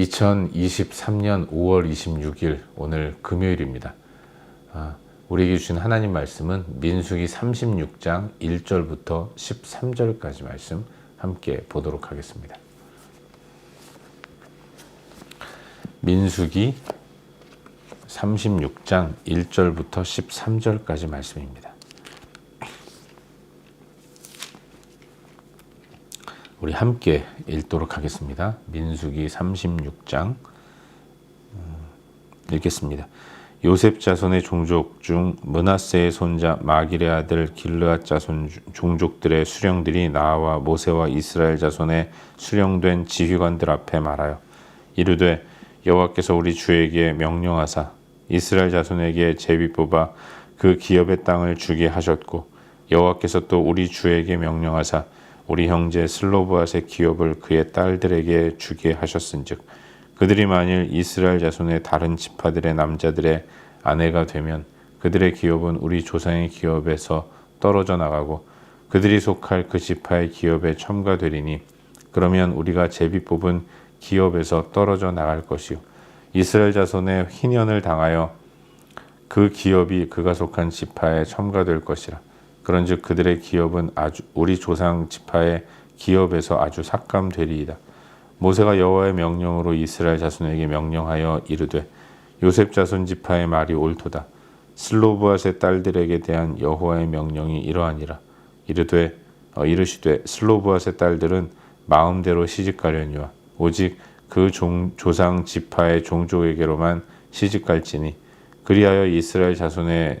2023년 5월 26일 오늘 금요일입니다. 아, 우리에게 주신 하나님 말씀은 민수기 36장 1절부터 13절까지 말씀 함께 보도록 하겠습니다. 민수기 36장 1절부터 13절까지 말씀입니다. 우리 함께 읽도록 하겠습니다. 민수기 36장 음, 읽겠습니다. 요셉 자손의 종족 중 문하세의 손자 마길의 아들 길르앗 자손 종족들의 수령들이 나와 모세와 이스라엘 자손의 수령된 지휘관들 앞에 말하여 이르되 여호와께서 우리 주에게 명령하사 이스라엘 자손에게 제비 뽑아 그 기업의 땅을 주게 하셨고 여호와께서 또 우리 주에게 명령하사 우리 형제 슬로브앗의 기업을 그의 딸들에게 주게 하셨은즉 그들이 만일 이스라엘 자손의 다른 지파들의 남자들의 아내가 되면 그들의 기업은 우리 조상의 기업에서 떨어져 나가고 그들이 속할 그 지파의 기업에 첨가되리니 그러면 우리가 제비 뽑은 기업에서 떨어져 나갈 것이요. 이스라엘 자손의 희년을 당하여 그 기업이 그가 속한 지파에 첨가될 것이라 그런즉 그들의 기업은 아주 우리 조상 지파의 기업에서 아주 삭감되리이다. 모세가 여호와의 명령으로 이스라엘 자손에게 명령하여 이르되 요셉 자손 지파의 말이 옳도다. 슬로브앗의 딸들에게 대한 여호와의 명령이 이러하니라. 이르되 어, 이르시되 슬로브앗의 딸들은 마음대로 시집가려니와 오직 그 종, 조상 지파의 종족에게로만 시집갈지니 그리하여 이스라엘 자손의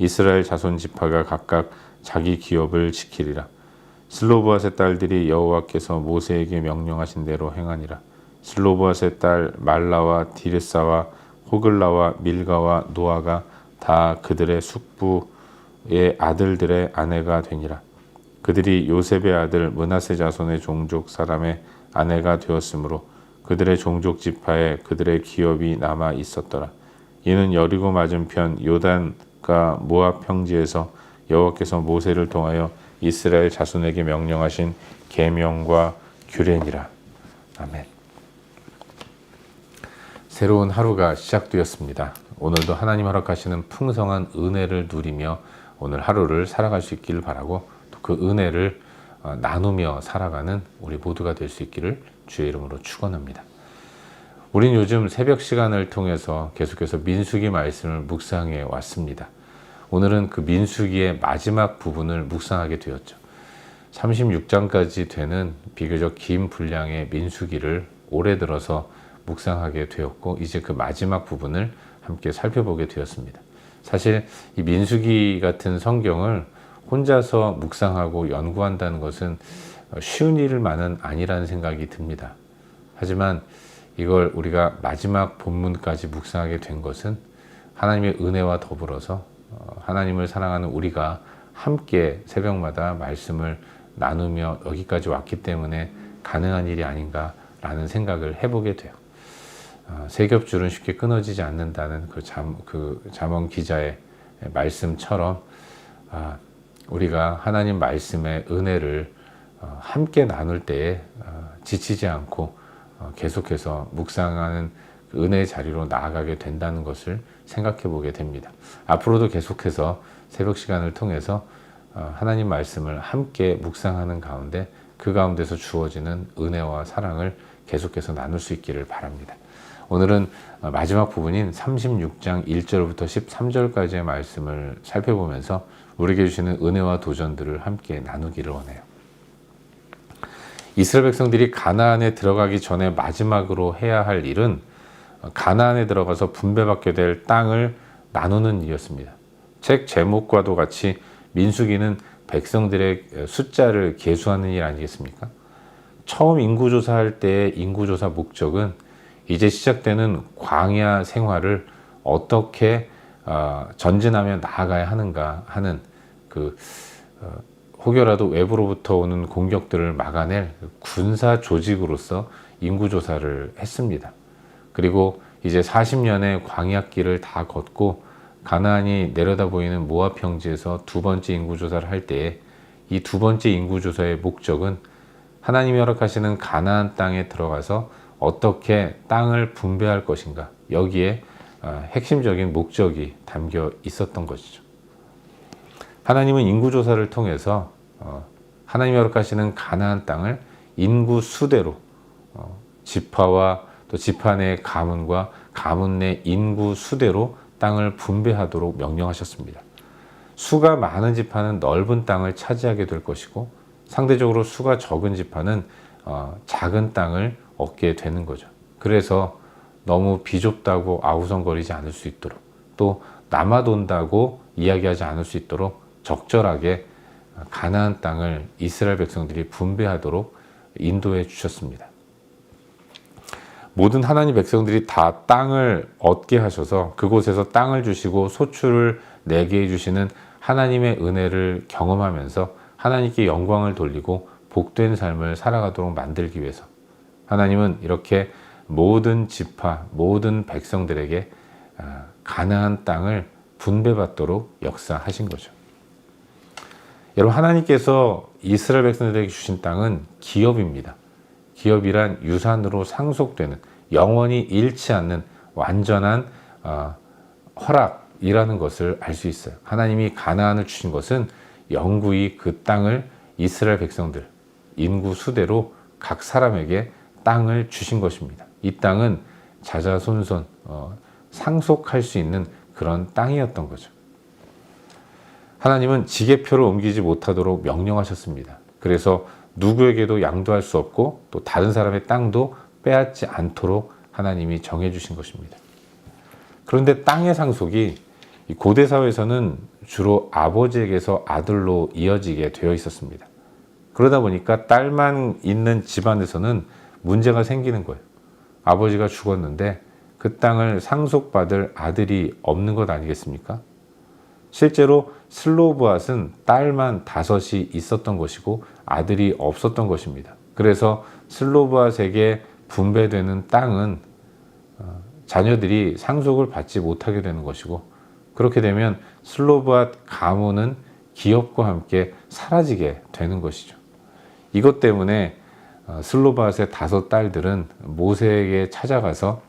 이스라엘 자손 지파가 각각 자기 기업을 지키리라. 슬로브앗의 딸들이 여호와께서 모세에게 명령하신 대로 행하니라. 슬로브앗의 딸 말라와 디르사와 호글라와 밀가와 노아가 다 그들의 숙부의 아들들의 아내가 되니라. 그들이 요셉의 아들 문하세 자손의 종족 사람의 아내가 되었으므로 그들의 종족 지파에 그들의 기업이 남아 있었더라. 이는 여리고 맞은편 요단 과 모압 평지에서 여호와께서 모세를 통하여 이스라엘 자손에게 명령하신 계명과 규례니라. 아멘. 새로운 하루가 시작되었습니다. 오늘도 하나님 허락하시는 풍성한 은혜를 누리며 오늘 하루를 살아갈 수 있기를 바라고 또그 은혜를 어, 나누며 살아가는 우리 모두가 될 수 있기를 주의 이름으로 축원합니다. 우린 요즘 새벽 시간을 통해서 계속해서 민수기 말씀을 묵상해 왔습니다. 오늘은 그 민수기의 마지막 부분을 묵상하게 되었죠. 36장까지 되는 비교적 긴 분량의 민수기를 올해 들어서 묵상하게 되었고 이제 그 마지막 부분을 함께 살펴보게 되었습니다. 사실 이 민수기 같은 성경을 혼자서 묵상하고 연구한다는 것은 쉬운 일만은 아니라는 생각이 듭니다. 하지만 이걸 우리가 마지막 본문까지 묵상하게 된 것은 하나님의 은혜와 더불어서 어, 하나님을 사랑하는 우리가 함께 새벽마다 말씀을 나누며 여기까지 왔기 때문에 가능한 일이 아닌가라는 생각을 해보게 돼요. 어, 세겹줄은 쉽게 끊어지지 않는다는 그, 잠, 그 잠언 기자의 말씀처럼 아, 우리가 하나님 말씀의 은혜를 어, 함께 나눌 때에 지치지 않고 계속해서 묵상하는 그 은혜의 자리로 나아가게 된다는 것을 생각해 보게 됩니다. 앞으로도 계속해서 새벽 시간을 통해서 어, 하나님 말씀을 함께 묵상하는 가운데 그 가운데서 주어지는 은혜와 사랑을 계속해서 나눌 수 있기를 바랍니다. 오늘은 어, 마지막 부분인 36장 1절부터 13절까지의 말씀을 살펴보면서 우리에게 주시는 은혜와 도전들을 함께 나누기를 원해요. 이스라엘 백성들이 가나안에 들어가기 전에 마지막으로 해야 할 일은 가나안에 들어가서 분배받게 될 땅을 나누는 일이었습니다. 책 제목과도 같이 민수기는 백성들의 숫자를 계수하는 일 아니겠습니까? 처음 인구조사할 때 인구조사 목적은 이제 시작되는 광야 생활을 어떻게 어, 전진하며 나아가야 하는가 하는 그 어, 혹여라도 외부로부터 오는 공격들을 막아낼 군사 조직으로서 인구 조사를 했습니다. 그리고 이제 40년의 광야길을 다 걷고 가나안이 내려다 보이는 모압 평지에서 두 번째 인구 조사를 할 때에 이 두 번째 인구 조사의 목적은 하나님이 허락하시는 가나안 땅에 들어가서 어떻게 땅을 분배할 것인가 여기에 어, 핵심적인 목적이 담겨 있었던 것이죠. 하나님은 인구 조사를 통해서 어, 하나님이 허락하시는 가나안 땅을 인구 수대로 어, 지파와 또내 가문과 가문 내 인구 수대로 땅을 분배하도록 명령하셨습니다. 수가 많은 지파는 넓은 땅을 차지하게 될 것이고 상대적으로 수가 적은 지파는 어, 작은 땅을 얻게 되는 거죠. 그래서 너무 비좁다고 아우성거리지 않을 수 있도록 또 남아돈다고 이야기하지 않을 수 있도록 적절하게 가나안 땅을 이스라엘 백성들이 분배하도록 인도해 주셨습니다. 모든 하나님 백성들이 다 땅을 얻게 하셔서 그곳에서 땅을 주시고 소출을 내게 해주시는 하나님의 은혜를 경험하면서 하나님께 영광을 돌리고 복된 삶을 살아가도록 만들기 위해서 하나님은 이렇게 모든 지파, 모든 백성들에게 아, 가나안 땅을 분배받도록 역사하신 거죠. 여러분 하나님께서 이스라엘 백성들에게 주신 땅은 기업입니다. 기업이란 유산으로 상속되는 영원히 잃지 않는 완전한 어, 허락이라는 것을 알 수 있어요. 하나님이 가나안을 주신 것은 영구히 그 땅을 이스라엘 백성들 인구 수대로 각 사람에게 땅을 주신 것입니다. 이 땅은 자자손손 어, 상속할 수 있는 그런 땅이었던 거죠. 하나님은 지게표를 옮기지 못하도록 명령하셨습니다. 그래서 누구에게도 양도할 수 없고 또 다른 사람의 땅도 빼앗지 않도록 하나님이 정해주신 것입니다. 그런데 땅의 상속이 고대 사회에서는 주로 아버지에게서 아들로 이어지게 되어 있었습니다. 그러다 보니까 딸만 있는 집안에서는 문제가 생기는 거예요. 아버지가 죽었는데 그 땅을 상속받을 아들이 없는 것 아니겠습니까? 실제로 슬로브앗은 딸만 다섯이 있었던 것이고 아들이 없었던 것입니다. 그래서 슬로브앗에게 분배되는 땅은 어, 자녀들이 상속을 받지 못하게 되는 것이고 그렇게 되면 슬로브앗 가문은 기업과 함께 사라지게 되는 것이죠. 이것 때문에 어, 슬로바스의 다섯 딸들은 모세에게 찾아가서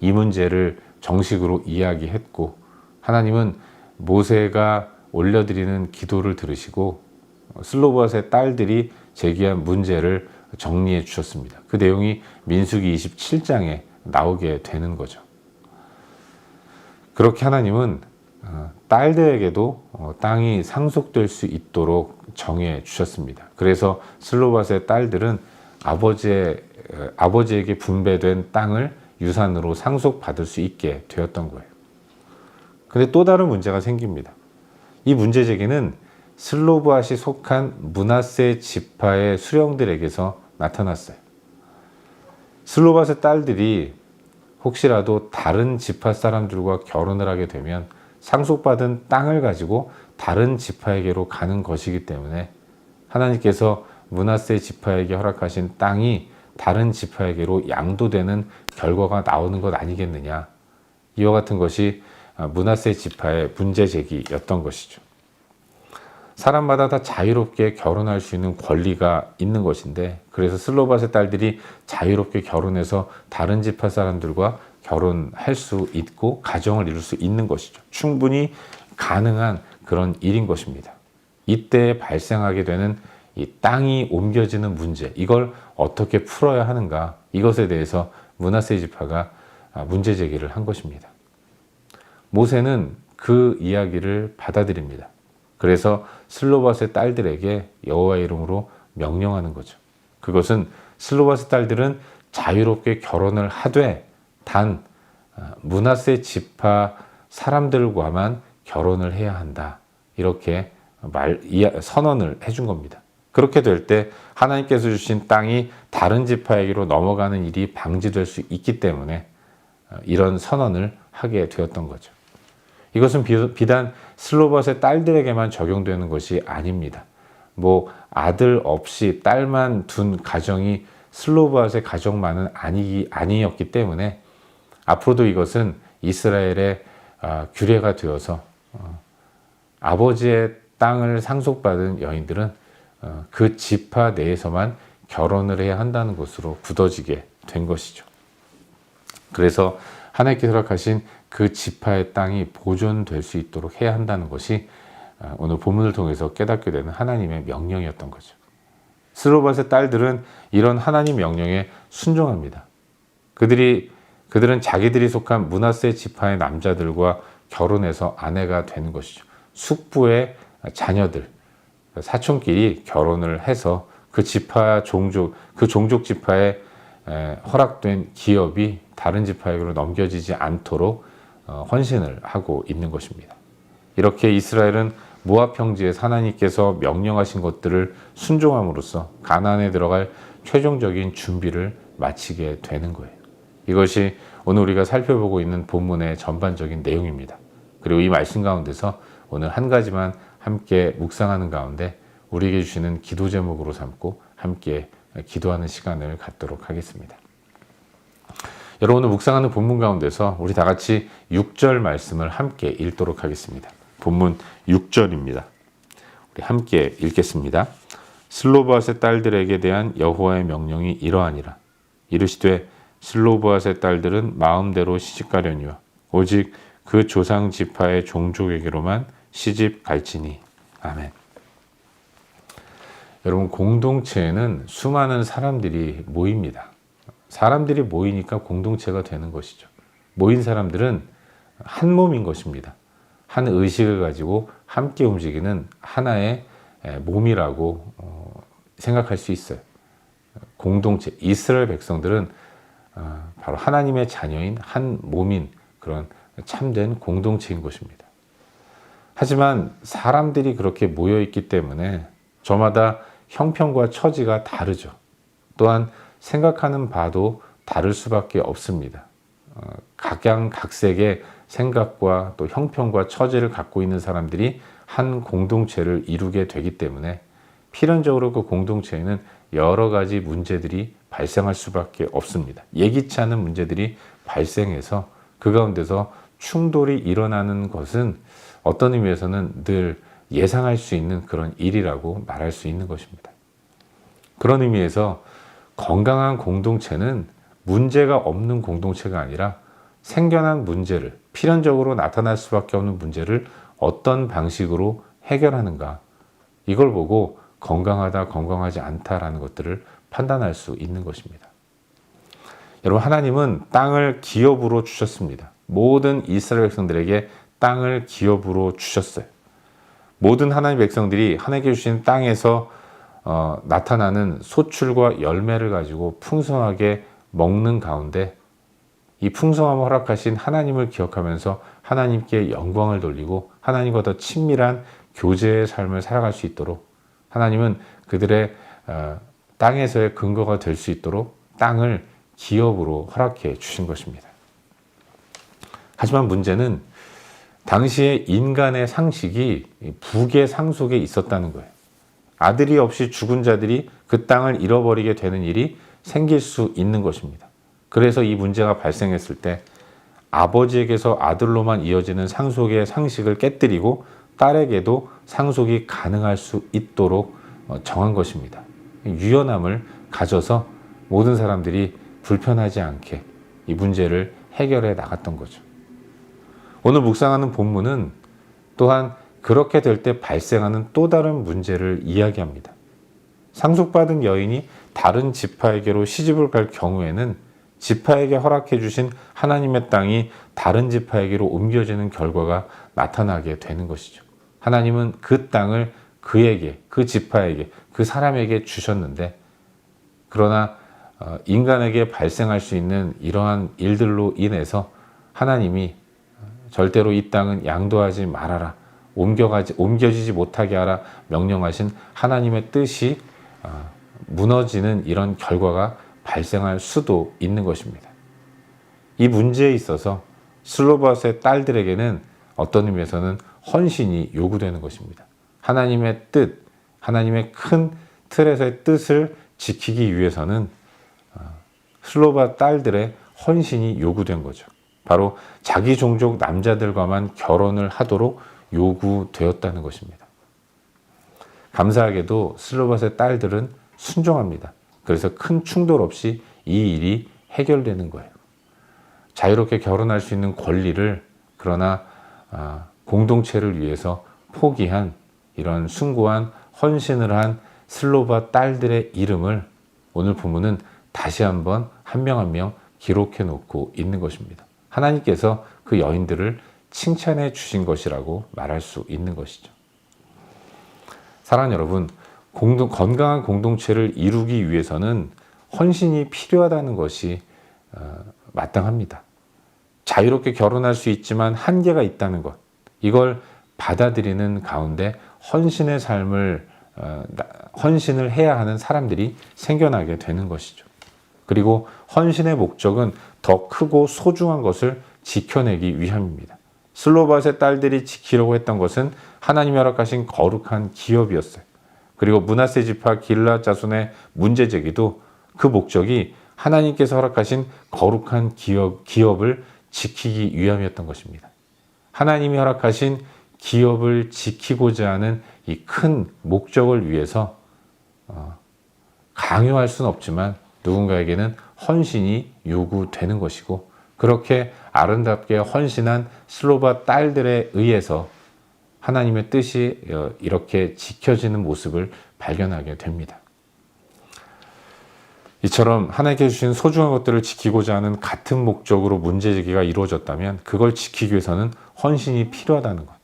이 문제를 정식으로 이야기했고 하나님은 모세가 올려드리는 기도를 들으시고 슬로바스의 딸들이 제기한 문제를 정리해 주셨습니다. 그 내용이 민수기 27장에 나오게 되는 거죠. 그렇게 하나님은 어, 딸들에게도 어, 땅이 상속될 수 있도록 정해 주셨습니다. 그래서 슬로바스의 딸들은 아버지의, 아버지에게 분배된 땅을 유산으로 상속받을 수 있게 되었던 거예요. 근데 또 다른 문제가 생깁니다. 이 문제 제기는 슬로브앗이 속한 문하세 지파의 수령들에게서 나타났어요. 슬로바스의 딸들이 혹시라도 다른 지파 사람들과 결혼을 하게 되면 상속받은 땅을 가지고 다른 지파에게로 가는 것이기 때문에 하나님께서 문하세 지파에게 허락하신 땅이 다른 지파에게로 양도되는 결과가 나오는 것 아니겠느냐. 이와 같은 것이 문하세 지파의 문제 제기였던 것이죠. 사람마다 다 자유롭게 결혼할 수 있는 권리가 있는 것인데 그래서 슬로바스 딸들이 자유롭게 결혼해서 다른 지파 사람들과 결혼할 수 있고 가정을 이룰 수 있는 것이죠. 충분히 가능한 그런 일인 것입니다. 이때 발생하게 되는 이 땅이 옮겨지는 문제, 이걸 어떻게 풀어야 하는가, 이것에 대해서 문하세 지파가 아, 문제 제기를 한 것입니다. 모세는 그 이야기를 받아들입니다. 그래서 슬로바스의 딸들에게 여호와의 이름으로 명령하는 거죠. 그것은 슬로바스 딸들은 자유롭게 결혼을 하되 단 아, 문하세 지파 사람들과만 결혼을 해야 한다. 이렇게 말 선언을 해준 겁니다. 그렇게 될 때 하나님께서 주신 땅이 다른 지파에게로 넘어가는 일이 방지될 수 있기 때문에 어, 이런 선언을 하게 되었던 거죠. 이것은 비- 비단 슬로밧의 딸들에게만 적용되는 것이 아닙니다. 뭐 아들 없이 딸만 둔 가정이 슬로밧의 가정만은 아니 아니었기 때문에 앞으로도 이것은 이스라엘의 아, 규례가 되어서 어, 아버지의 땅을 상속받은 여인들은 어, 그 지파 내에서만 결혼을 해야 한다는 것으로 굳어지게 된 것이죠. 그래서 하나님께서 허락하신 그 지파의 땅이 보존될 수 있도록 해야 한다는 것이 아, 오늘 본문을 통해서 깨닫게 되는 하나님의 명령이었던 거죠. 스로밧의 딸들은 이런 하나님 명령에 순종합니다. 그들이 그들은 자기들이 속한 문하세 지파의 남자들과 결혼해서 아내가 되는 것이죠. 숙부의 자녀들 사촌끼리 결혼을 해서 그 지파 종족 그 종족 지파에 에, 허락된 기업이 다른 지파에게로 넘겨지지 않도록 어, 헌신을 하고 있는 것입니다. 이렇게 이스라엘은 모압 평지에 하나님께서 명령하신 것들을 순종함으로써 가나안에 들어갈 최종적인 준비를 마치게 되는 거예요. 이것이 오늘 우리가 살펴보고 있는 본문의 전반적인 내용입니다. 그리고 이 말씀 가운데서 오늘 한 가지만 함께 묵상하는 가운데 우리에게 주시는 기도 제목으로 삼고 함께 기도하는 시간을 갖도록 하겠습니다. 여러분 오늘 묵상하는 본문 가운데서 우리 다 같이 6절 말씀을 함께 읽도록 하겠습니다. 본문 6절입니다. 우리 함께 읽겠습니다. 슬로바스의 딸들에게 대한 여호와의 명령이 이러하니라. 이르시되 슬로바스의 딸들은 마음대로 시집가려니와 오직 그 조상 지파의 종족에게로만 시집 갈지니. 아멘. 여러분 공동체에는 수많은 사람들이 모입니다. 사람들이 모이니까 공동체가 되는 것이죠. 모인 사람들은 한 몸인 것입니다. 한 의식을 가지고 함께 움직이는 하나의 몸이라고 어, 생각할 수 있어요. 공동체, 이스라엘 백성들은 어, 바로 하나님의 자녀인 한 몸인 그런 참된 공동체인 것입니다. 하지만 사람들이 그렇게 모여 있기 때문에 저마다 형편과 처지가 다르죠. 또한 생각하는 바도 다를 수밖에 없습니다. 어, 각양각색의 생각과 또 형편과 처지를 갖고 있는 사람들이 한 공동체를 이루게 되기 때문에 필연적으로 그 공동체에는 여러 가지 문제들이 발생할 수밖에 없습니다. 예기치 않은 문제들이 발생해서 그 가운데서 충돌이 일어나는 것은 어떤 의미에서는 늘 예상할 수 있는 그런 일이라고 말할 수 있는 것입니다. 그런 의미에서 건강한 공동체는 문제가 없는 공동체가 아니라 생겨난 문제를 필연적으로 나타날 수밖에 없는 문제를 어떤 방식으로 해결하는가 이걸 보고 건강하다 건강하지 않다라는 것들을 판단할 수 있는 것입니다. 여러분 하나님은 땅을 기업으로 주셨습니다. 모든 이스라엘 백성들에게 땅을 기업으로 주셨어요. 모든 하나님 백성들이 하나님께 주신 땅에서 어, 나타나는 소출과 열매를 가지고 풍성하게 먹는 가운데 이 풍성함을 허락하신 하나님을 기억하면서 하나님께 영광을 돌리고 하나님과 더 친밀한 교제의 삶을 살아갈 수 있도록 하나님은 그들의 어, 땅에서의 근거가 될 수 있도록 땅을 기업으로 허락해 주신 것입니다. 하지만 문제는 당시의 인간의 상식이 북의 상속에 있었다는 거예요. 아들이 없이 죽은 자들이 그 땅을 잃어버리게 되는 일이 생길 수 있는 것입니다. 그래서 이 문제가 발생했을 때 아버지에게서 아들로만 이어지는 상속의 상식을 깨뜨리고 딸에게도 상속이 가능할 수 있도록 어, 정한 것입니다. 유연함을 가져서 모든 사람들이 불편하지 않게 이 문제를 해결해 나갔던 거죠. 오늘 묵상하는 본문은 또한 그렇게 될 때 발생하는 또 다른 문제를 이야기합니다. 상속받은 여인이 다른 지파에게로 시집을 갈 경우에는 지파에게 허락해 주신 하나님의 땅이 다른 지파에게로 옮겨지는 결과가 나타나게 되는 것이죠. 하나님은 그 땅을 그에게, 그 지파에게, 그 사람에게 주셨는데, 그러나 어, 인간에게 발생할 수 있는 이러한 일들로 인해서 하나님이 절대로 이 땅은 양도하지 말아라. 옮겨가지 옮겨지지 못하게 하라 명령하신 하나님의 뜻이 아, 무너지는 이런 결과가 발생할 수도 있는 것입니다. 이 문제에 있어서 슬로바스의 딸들에게는 어떤 의미에서는 헌신이 요구되는 것입니다. 하나님의 뜻, 하나님의 큰 틀에서의 뜻을 지키기 위해서는 어, 슬로바 딸들의 헌신이 요구된 거죠. 바로 자기 종족 남자들과만 결혼을 하도록 요구되었다는 것입니다. 감사하게도 슬로바스의 딸들은 순종합니다. 그래서 큰 충돌 없이 이 일이 해결되는 거예요. 자유롭게 결혼할 수 있는 권리를 그러나 아, 공동체를 위해서 포기한 이런 숭고한 헌신을 한 슬로바 딸들의 이름을 오늘 부문은 다시 한번 한 명 한 명 기록해 놓고 있는 것입니다. 하나님께서 그 여인들을 칭찬해 주신 것이라고 말할 수 있는 것이죠. 사랑하는 여러분, 공동, 건강한 공동체를 이루기 위해서는 헌신이 필요하다는 것이 어, 마땅합니다. 자유롭게 결혼할 수 있지만 한계가 있다는 것. 이걸 받아들이는 가운데 헌신의 삶을 어, 나- 헌신을 해야 하는 사람들이 생겨나게 되는 것이죠. 그리고 헌신의 목적은 더 크고 소중한 것을 지켜내기 위함입니다. 슬로바스의 딸들이 지키려고 했던 것은 하나님이 허락하신 거룩한 기업이었어요. 그리고 문하세 지파 길라 자손의 문제 제기도 그 목적이 하나님께서 허락하신 거룩한 기업, 기업을 지키기 위함이었던 것입니다. 하나님이 허락하신 기업을 지키고자 하는 이 큰 목적을 위해서 어, 강요할 수는 없지만 누군가에게는 헌신이 요구되는 것이고 그렇게 아름답게 헌신한 슬로바 딸들에 의해서 하나님의 뜻이 어, 이렇게 지켜지는 모습을 발견하게 됩니다. 이처럼 하나님께 주신 소중한 것들을 지키고자 하는 같은 목적으로 문제제기가 이루어졌다면 그걸 지키기 위해서는 헌신이 필요하다는 것.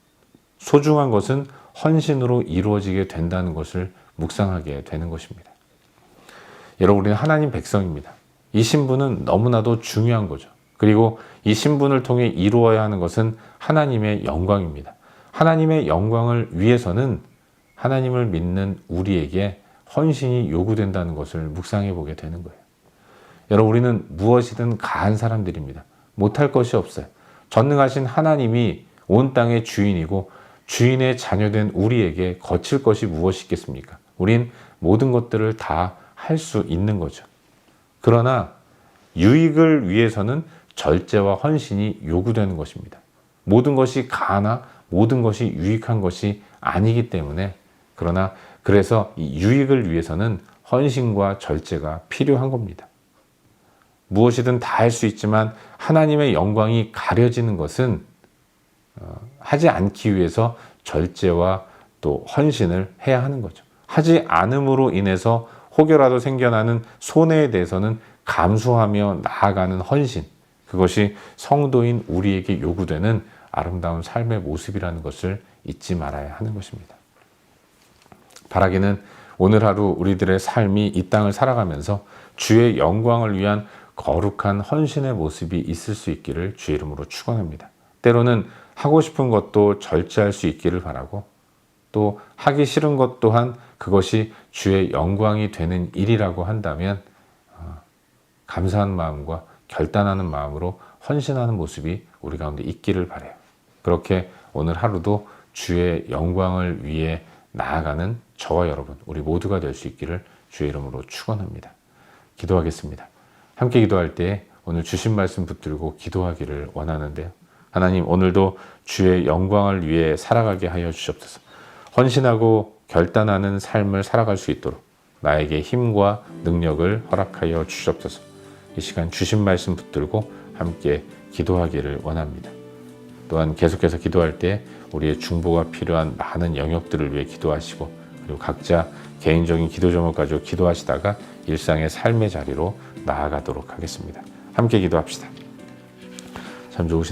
소중한 것은 헌신으로 이루어지게 된다는 것을 묵상하게 되는 것입니다. 여러분, 우리는 하나님 백성입니다. 이 신분은 너무나도 중요한 거죠. 그리고 이 신분을 통해 이루어야 하는 것은 하나님의 영광입니다. 하나님의 영광을 위해서는 하나님을 믿는 우리에게 헌신이 요구된다는 것을 묵상해 보게 되는 거예요. 여러분, 우리는 무엇이든 가한 사람들입니다. 못할 것이 없어요. 전능하신 하나님이 온 땅의 주인이고 주인의 자녀된 우리에게 거칠 것이 무엇이 있겠습니까? 우린 모든 것들을 다 할 수 있는 거죠. 그러나 유익을 위해서는 절제와 헌신이 요구되는 것입니다. 모든 것이 가나 모든 것이 유익한 것이 아니기 때문에 그러나 그래서 이 유익을 위해서는 헌신과 절제가 필요한 겁니다. 무엇이든 다 할 수 있지만 하나님의 영광이 가려지는 것은 어, 하지 않기 위해서 절제와 또 헌신을 해야 하는 거죠. 하지 않음으로 인해서 혹여라도 생겨나는 손해에 대해서는 감수하며 나아가는 헌신. 그것이 성도인 우리에게 요구되는 아름다운 삶의 모습이라는 것을 잊지 말아야 하는 것입니다. 바라기는 오늘 하루 우리들의 삶이 이 땅을 살아가면서 주의 영광을 위한 거룩한 헌신의 모습이 있을 수 있기를 주의 이름으로 축원합니다. 때로는 하고 싶은 것도 절제할 수 있기를 바라고 또 하기 싫은 것 또한 그것이 주의 영광이 되는 일이라고 한다면 어, 감사한 마음과 결단하는 마음으로 헌신하는 모습이 우리 가운데 있기를 바래요. 그렇게 오늘 하루도 주의 영광을 위해 나아가는 저와 여러분 우리 모두가 될 수 있기를 주의 이름으로 축원합니다. 기도하겠습니다. 함께 기도할 때 오늘 주신 말씀 붙들고 기도하기를 원하는데요. 하나님 오늘도 주의 영광을 위해 살아가게 하여 주시옵소서. 헌신하고 결단하는 삶을 살아갈 수 있도록 나에게 힘과 능력을 허락하여 주시옵소서. 이 시간 주신 말씀 붙들고 함께 기도하기를 원합니다. 또한 계속해서 기도할 때 우리의 중보가 필요한 많은 영역들을 위해 기도하시고 그리고 각자 개인적인 기도 제목 가지고 기도하시다가 일상의 삶의 자리로 나아가도록 하겠습니다. 함께 기도합시다. 참 좋으신